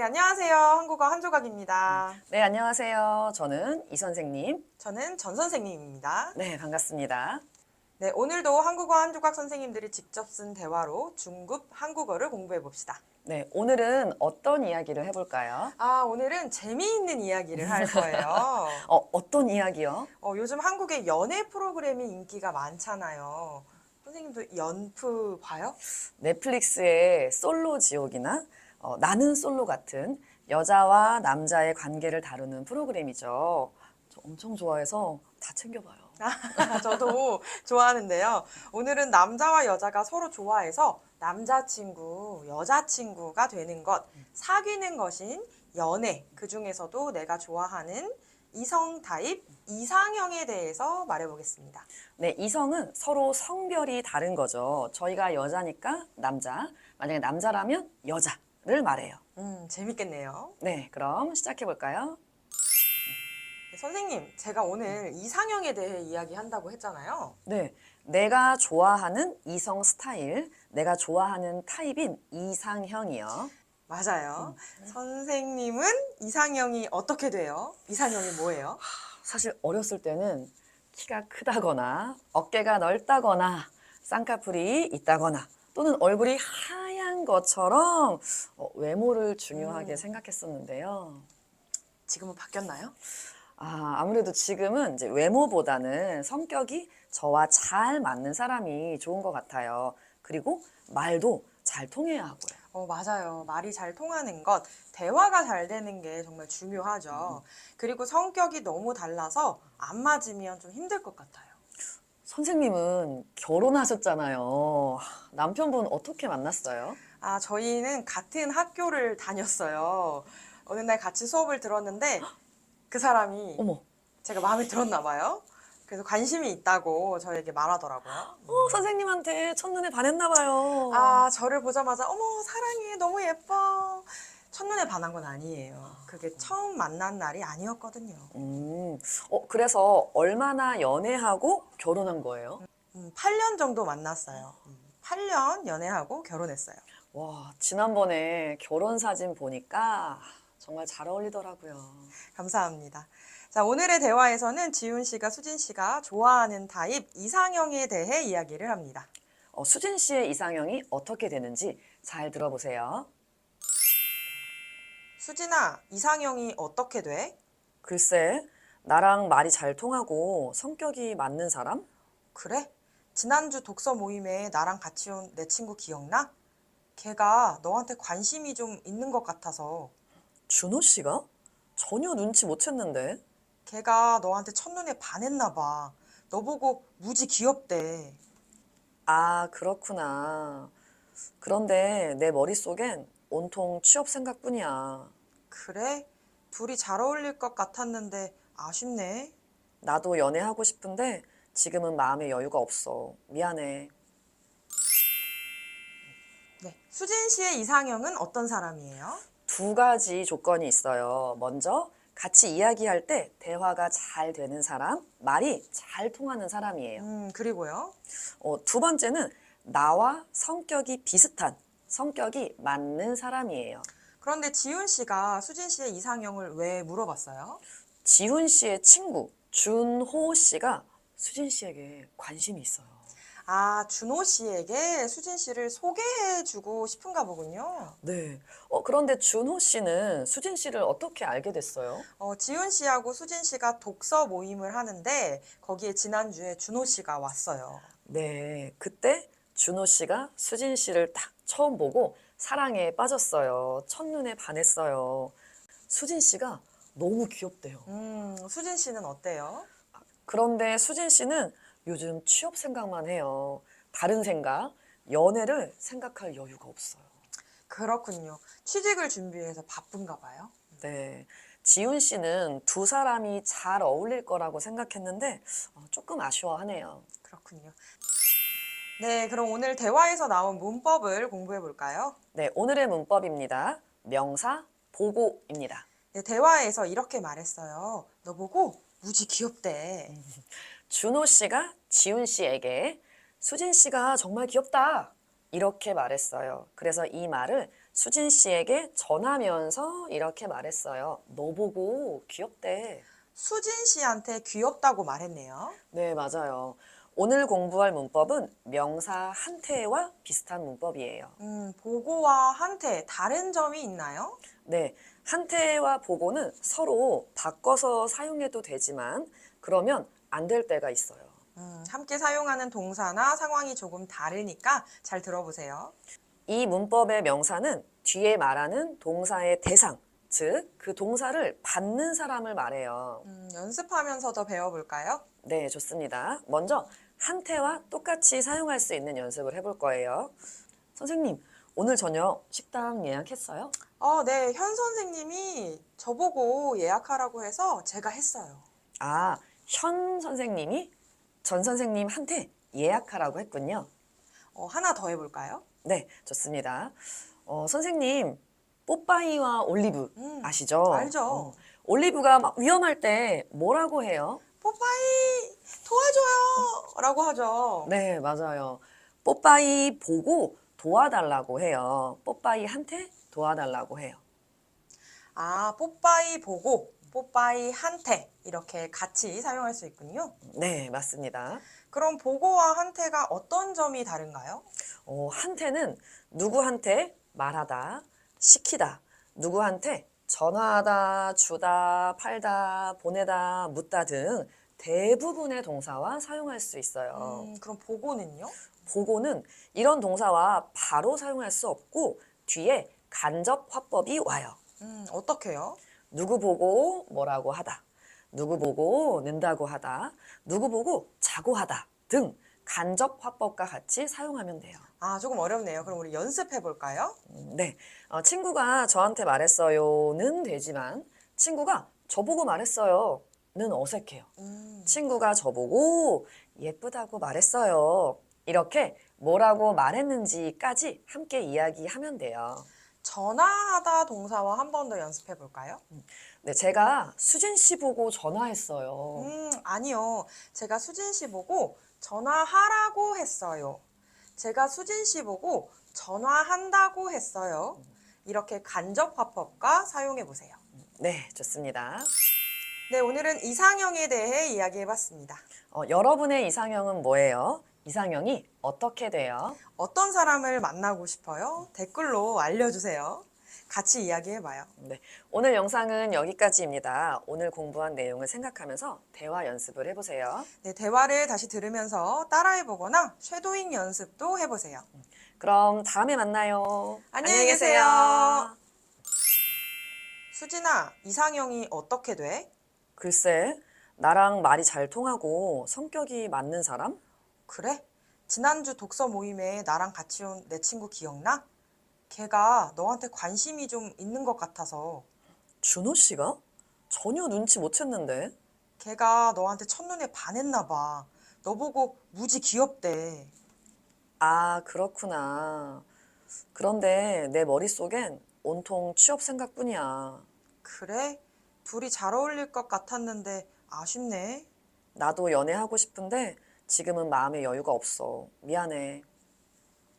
네, 안녕하세요. 한국어 한 조각입니다. 네, 안녕하세요. 저는 이 선생님. 저는 전 선생님입니다. 네, 반갑습니다. 네, 오늘도 한국어 한 조각 선생님들이 직접 쓴 대화로 중급 한국어를 공부해 봅시다. 네, 오늘은 어떤 이야기를 해볼까요? 아, 오늘은 재미있는 이야기를 할 거예요. 어, 어떤 이야기요? 어, 요즘 한국에 연애 프로그램이 인기가 많잖아요. 선생님도 연프 봐요? 넷플릭스의 솔로 지옥이나 어, 나는 솔로 같은 여자와 남자의 관계를 다루는 프로그램이죠. 저 엄청 좋아해서 다 챙겨봐요. 저도 좋아하는데요. 오늘은 남자와 여자가 서로 좋아해서 남자친구, 여자친구가 되는 것, 사귀는 것인 연애, 그 중에서도 내가 좋아하는 이성 타입, 이상형에 대해서 말해보겠습니다. 네, 이성은 서로 성별이 다른 거죠. 저희가 여자니까 남자, 만약에 남자라면 여자 를 말해요. 음, 재밌겠네요. 네, 그럼 시작해 볼까요? 네, 선생님, 제가 오늘 이상형에 대해 이야기한다고 했잖아요. 네, 내가 좋아하는 이성 스타일, 내가 좋아하는 타입인 이상형이요. 맞아요. 선생님은 이상형이 어떻게 돼요? 이상형이 뭐예요? 사실 어렸을 때는 키가 크다거나 어깨가 넓다거나 쌍꺼풀이 있다거나 또는 얼굴이 하 얀 것처럼 어, 외모를 중요하게 음. 생각했었는데요. 지금은 바뀌었나요? 아, 아무래도 지금은 이제 외모보다는 성격이 저와 잘 맞는 사람이 좋은 것 같아요. 그리고 말도 잘 통해야 하고요. 어, 맞아요. 말이 잘 통하는 것, 대화가 잘 되는 게 정말 중요하죠. 그리고 성격이 너무 달라서 안 맞으면 좀 힘들 것 같아요. 선생님은 결혼하셨잖아요. 남편분 어떻게 만났어요? 아, 저희는 같은 학교를 다녔어요. 어느 날 같이 수업을 들었는데 그 사람이 어머, 제가 마음에 들었나 봐요. 그래서 관심이 있다고 저에게 말하더라고요. 어, 선생님한테 첫눈에 반했나 봐요. 아, 저를 보자마자 어머, 사랑해. 너무 예뻐. 첫눈에 반한 건 아니에요. 그게 처음 만난 날이 아니었거든요. 음, 어, 그래서 얼마나 연애하고 결혼한 거예요? 음, 8년 정도 만났어요. 음, 8년 연애하고 결혼했어요. 와, 지난번에 결혼 사진 보니까 정말 잘 어울리더라고요. 감사합니다. 자, 오늘의 대화에서는 지훈 씨가 수진 씨가 좋아하는 타입 이상형에 대해 이야기를 합니다. 어, 수진 씨의 이상형이 어떻게 되는지 잘 들어보세요. 수진아, 이상형이 어떻게 돼? 글쎄, 나랑 말이 잘 통하고 성격이 맞는 사람? 그래? 지난주 독서 모임에 나랑 같이 온 내 친구 기억나? 걔가 너한테 관심이 좀 있는 것 같아서 준호 씨가? 전혀 눈치 못 챘는데. 걔가 너한테 첫눈에 반했나 봐. 너 보고 무지 귀엽대. 아, 그렇구나. 그런데 내 머릿속엔 온통 취업 생각뿐이야. 그래? 둘이 잘 어울릴 것 같았는데 아쉽네. 나도 연애하고 싶은데 지금은 마음의 여유가 없어. 미안해. 네. 수진 씨의 이상형은 어떤 사람이에요? 두 가지 조건이 있어요. 먼저 같이 이야기할 때 대화가 잘 되는 사람, 말이 잘 통하는 사람이에요. 음, 그리고요. 어, 두 번째는 나와 성격이 비슷한, 성격이 맞는 사람이에요. 그런데 지훈 씨가 수진 씨의 이상형을 왜 물어봤어요? 지훈 씨의 친구 준호 씨가 수진 씨에게 관심이 있어요. 아, 준호 씨에게 수진 씨를 소개해주고 싶은가 보군요. 네. 어, 그런데 준호 씨는 수진 씨를 어떻게 알게 됐어요? 어, 지훈 씨하고 수진 씨가 독서 모임을 하는데 거기에 지난주에 준호 씨가 왔어요. 네. 그때 준호 씨가 수진 씨를 딱 처음 보고 사랑에 빠졌어요. 첫눈에 반했어요. 수진 씨가 너무 귀엽대요. 음, 수진 씨는 어때요? 그런데 수진 씨는 요즘 취업 생각만 해요. 다른 생각, 연애를 생각할 여유가 없어요. 그렇군요. 취직을 준비해서 바쁜가 봐요. 네. 지훈 씨는 두 사람이 잘 어울릴 거라고 생각했는데 어, 조금 아쉬워하네요. 그렇군요. 네, 그럼 오늘 대화에서 나온 문법을 공부해 볼까요? 네, 오늘의 문법입니다. 명사 보고입니다. 네, 대화에서 이렇게 말했어요. 너 보고 무지 귀엽대. 준호 씨가 지훈 씨에게 수진 씨가 정말 귀엽다. 이렇게 말했어요. 그래서 이 말을 수진 씨에게 전하면서 이렇게 말했어요. 너 보고 귀엽대. 수진 씨한테 귀엽다고 말했네요. 네, 맞아요. 오늘 공부할 문법은 명사 한태와 비슷한 문법이에요. 음, 보고와 한테 다른 점이 있나요? 네, 한태와 보고는 서로 바꿔서 사용해도 되지만 그러면 안 될 때가 있어요. 음, 함께 사용하는 동사나 상황이 조금 다르니까 잘 들어보세요. 이 문법의 명사는 뒤에 말하는 동사의 대상, 즉 그 동사를 받는 사람을 말해요. 음, 연습하면서 더 배워볼까요? 네, 좋습니다. 먼저 한태와 똑같이 사용할 수 있는 연습을 해볼 거예요. 선생님, 오늘 저녁 식당 예약했어요? 어, 네, 현 선생님이 저보고 예약하라고 해서 제가 했어요. 아, 현 선생님이 전 선생님한테 예약하라고 했군요. 어, 하나 더 해볼까요? 네, 좋습니다. 어, 선생님, 뽀빠이와 올리브 음, 아시죠? 알죠. 어, 올리브가 막 위험할 때 뭐라고 해요? 뽀빠이 도와줘요! 라고 하죠. 네, 맞아요. 뽀빠이 보고 도와달라고 해요. 뽀빠이한테 도와달라고 해요. 아, 뽀빠이 보고 뽀빠이 한테 이렇게 같이 사용할 수 있군요. 네, 맞습니다. 그럼 보고와 한테가 어떤 점이 다른가요? 어, 한테는 누구한테 말하다, 시키다, 누구한테 전화하다, 주다, 팔다, 보내다, 묻다 등 대부분의 동사와 사용할 수 있어요. 음, 그럼 보고는요? 보고는 이런 동사와 바로 사용할 수 없고 뒤에 간접 화법이 와요. 음, 어떻게요? 누구 보고 뭐라고 하다, 누구 보고 는다고 하다, 누구 보고 자고 하다 등 간접 화법과 같이 사용하면 돼요. 아, 조금 어렵네요. 그럼 우리 연습해 볼까요? 음, 네, 어, 친구가 저한테 말했어요는 되지만 친구가 저보고 말했어요 는 어색해요. 음, 친구가 저보고 예쁘다고 말했어요. 이렇게 뭐라고 말했는지까지 함께 이야기하면 돼요. 전화하다 동사와 한 번 더 연습해 볼까요? 네, 제가 수진 씨 보고 전화했어요. 음, 아니요. 제가 수진 씨 보고 전화하라고 했어요. 제가 수진 씨 보고 전화한다고 했어요. 이렇게 간접 화법과 사용해 보세요. 네, 좋습니다. 네, 오늘은 이상형에 대해 이야기해 봤습니다. 어, 여러분의 이상형은 뭐예요? 이상형이 어떻게 돼요? 어떤 사람을 만나고 싶어요? 댓글로 알려주세요. 같이 이야기해 봐요. 네, 오늘 영상은 여기까지입니다. 오늘 공부한 내용을 생각하면서 대화 연습을 해보세요. 네, 대화를 다시 들으면서 따라해 보거나 쉐도잉 연습도 해 보세요. 그럼 다음에 만나요. 안녕히 계세요. 수진아, 이상형이 어떻게 돼? 글쎄, 나랑 말이 잘 통하고 성격이 맞는 사람? 그래? 지난주 독서 모임에 나랑 같이 온 내 친구 기억나? 걔가 너한테 관심이 좀 있는 것 같아서 준호 씨가? 전혀 눈치 못 챘는데. 걔가 너한테 첫눈에 반했나 봐. 너 보고 무지 귀엽대. 아, 그렇구나. 그런데 내 머릿속엔 온통 취업 생각뿐이야. 그래? 둘이 잘 어울릴 것 같았는데 아쉽네. 나도 연애하고 싶은데 지금은 마음의 여유가 없어. 미안해.